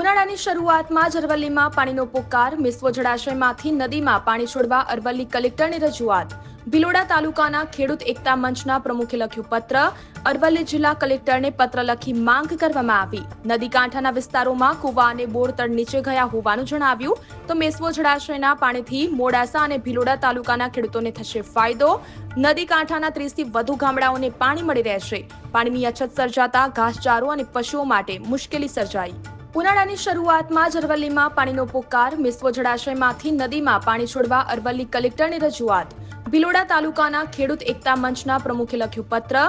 ઉનાળાની શરૂઆતમાં જ અરવલ્લીમાં પાણીનો પોકાર, મિસ્વો જળાશયમાંથી નદીમાં પાણી છોડવા અરવલ્લી કલેક્ટરની રજૂઆત. ભિલોડા તાલુકાના ખેડૂત એકતા મંચના પ્રમુખે લખ્યું પત્ર. અરવલ્લી જિલ્લા કલેક્ટરને પત્ર લખી માંગ કરવામાં આવી. નદી કાંઠાના વિસ્તારોમાં કુવા અને બોર તળ નીચે ગયા હોવાનું જણાવ્યું. તો મેસવો જળાશયના પાણીથી મોડાસા અને ભિલોડા તાલુકાના ખેડૂતોને થશે ફાયદો. નદી કાંઠાના ત્રીસથી વધુ ગામડાઓને પાણી મળી રહેશે. પાણીની અછત સર્જાતા ઘાસચારો અને પશુઓ માટે મુશ્કેલી સર્જાઈ. ઉનાળાની શરૂઆતમાં જ અરવલ્લીમાં પાણીનો પોકાર મિસ્વો જળાશયમાંથી નદીમાં પાણી છોડવા અરવલ્લી કલેક્ટરની રજૂઆત. ભિલોડા તાલુકાના ખેડૂત એકતા મંચના પ્રમુખે લખ્યું પત્ર.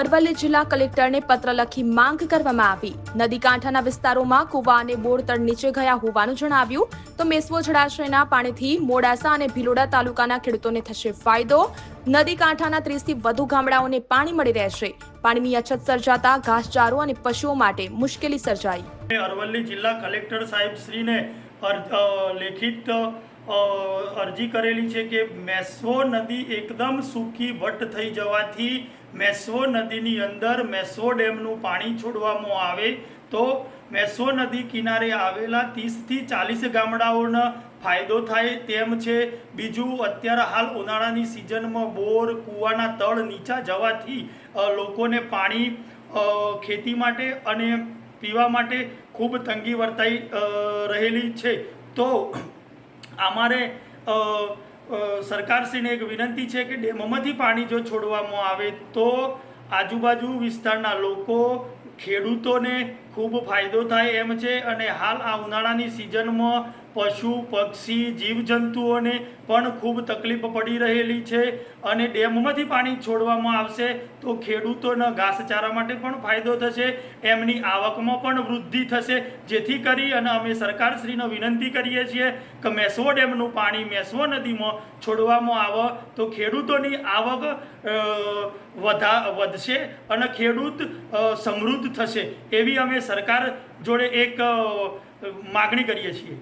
અરવલ્લી જિલ્લા કલેક્ટરને પત્ર લખી માંગ કરવામાં આવી. નદી કાંઠાના વિસ્તારોમાં કુવા અને બોર તળ નીચે ગયા હોવાનું જણાવ્યું. તો મેસવો જળાશયના પાણીથી મોડાસા અને ભિલોડા તાલુકાના ખેડૂતોને થશે ફાયદો. નદી કાંઠાના ત્રીસથી વધુ ગામડાઓને પાણી મળી રહેશે. પાણીની અછત સર્જાતા ઘાસચારો અને પશુઓ માટે મુશ્કેલી સર્જાઈ. અરવલ્લી જિલ્લા કલેક્ટર સાહેબ શ્રીને લેખિત અરજી કરેલી છે કે મેસ્વો નદી એકદમ સૂકી વટ થઈ જવાથી મેસ્વો નદીની અંદર મેસ્વો ડેમનું પાણી છોડવામાં આવે તો મેસ્વો નદી કિનારે આવેલા ત્રીસથી ચાલીસ ગામડાઓનો ફાયદો થાય તેમ છે. બીજું, અત્યારે હાલ ઉનાળાની સિઝનમાં બોર, કૂવાના તળ નીચા જવાથી લોકોને પાણી ખેતી માટે અને પીવા માટે ખૂબ તંગી વર્તાઈ રહેલી છે. તો અમારે સરકારશ્રીને એક વિનંતી છે કે ડેમોમાંથી પાણી જો છોડવામાં આવે તો આજુબાજુ વિસ્તારના લોકો ખેડૂતોને ખૂબ ફાયદો થાય એમ છે અને હાલ આ ઉનાળાની સિઝનમાં પશુ, પક્ષી, જીવજંતુઓને પણ ખૂબ તકલીફ પડી રહેલી છે અને ડેમમાંથી પાણી છોડવામાં આવશે તો ખેડૂતોના ઘાસચારા માટે પણ ફાયદો થશે, એમની આવકમાં પણ વૃદ્ધિ થશે. જેથી કરી અને અમે સરકારશ્રીને વિનંતી કરીએ છીએ કે મેસવો ડેમનું પાણી મેસવો નદીમાં છોડવામાં આવે તો ખેડૂતોની આવક વધા, વધશે અને ખેડૂત સમૃદ્ધ થશે. એવી અમે સરકાર જોડે એક માગણી કરીએ છીએ.